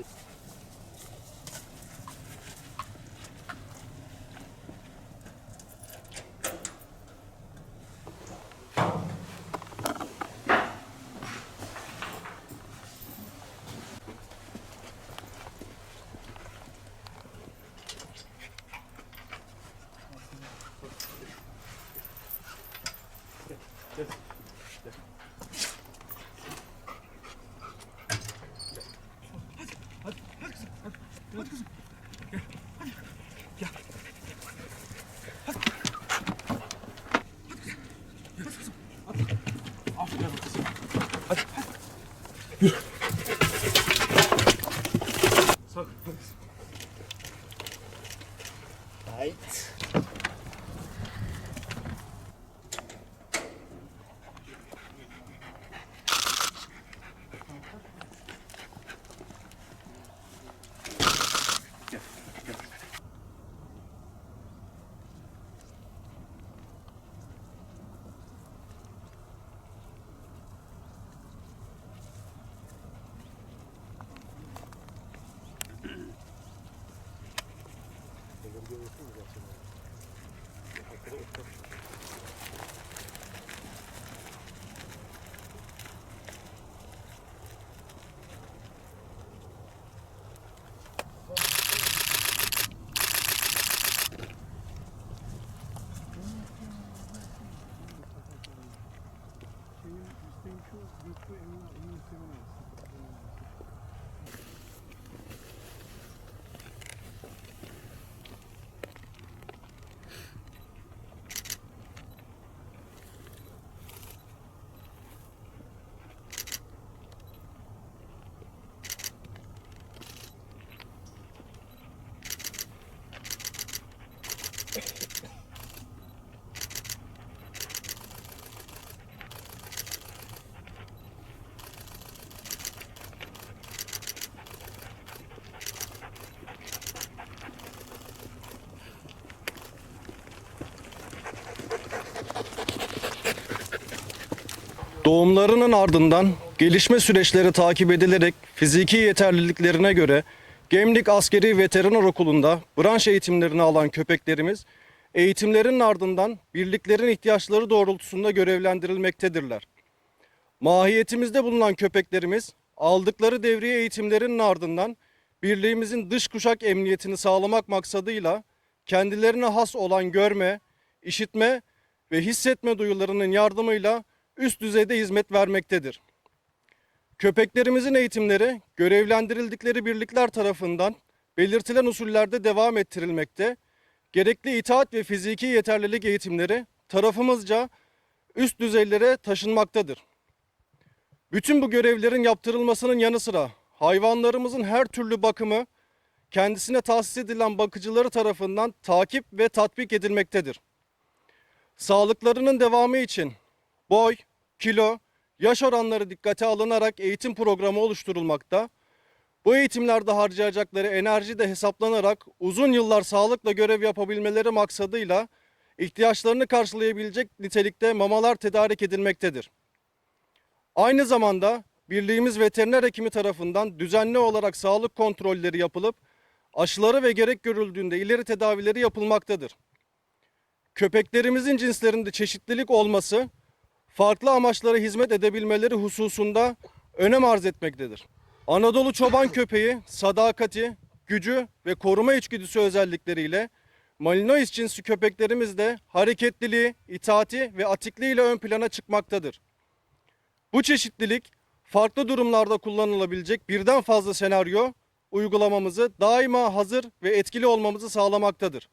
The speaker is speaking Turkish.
くです。Hadi よかったよかった。Doğumlarının ardından gelişme süreçleri takip edilerek fiziki yeterliliklerine göre Gemlik Askeri Veteriner Okulu'nda branş eğitimlerini alan köpeklerimiz eğitimlerin ardından birliklerin ihtiyaçları doğrultusunda görevlendirilmektedirler. Mahiyetimizde bulunan köpeklerimiz aldıkları devriye eğitimlerinin ardından birliğimizin dış kuşak emniyetini sağlamak maksadıyla kendilerine has olan görme, işitme ve hissetme duyularının yardımıyla üst düzeyde hizmet vermektedir. Köpeklerimizin eğitimleri görevlendirildikleri birlikler tarafından belirtilen usullerde devam ettirilmekte. Gerekli itaat ve fiziki yeterlilik eğitimleri tarafımızca üst düzeylere taşınmaktadır. Bütün bu görevlerin yaptırılmasının yanı sıra hayvanlarımızın her türlü bakımı kendisine tahsis edilen bakıcıları tarafından takip ve tatbik edilmektedir. Sağlıklarının devamı için boy, kilo, yaş oranları dikkate alınarak eğitim programı oluşturulmakta. Bu eğitimlerde harcayacakları enerji de hesaplanarak uzun yıllar sağlıkla görev yapabilmeleri maksadıyla ihtiyaçlarını karşılayabilecek nitelikte mamalar tedarik edilmektedir. Aynı zamanda birliğimiz veteriner hekimi tarafından düzenli olarak sağlık kontrolleri yapılıp aşıları ve gerek görüldüğünde ileri tedavileri yapılmaktadır. Köpeklerimizin cinslerinde çeşitlilik olması farklı amaçlara hizmet edebilmeleri hususunda önem arz etmektedir. Anadolu çoban köpeği sadakati, gücü ve koruma içgüdüsü özellikleriyle Malinois cinsi köpeklerimiz de hareketliliği, itaati ve atikliği ile ön plana çıkmaktadır. Bu çeşitlilik farklı durumlarda kullanılabilecek birden fazla senaryo uygulamamızı daima hazır ve etkili olmamızı sağlamaktadır.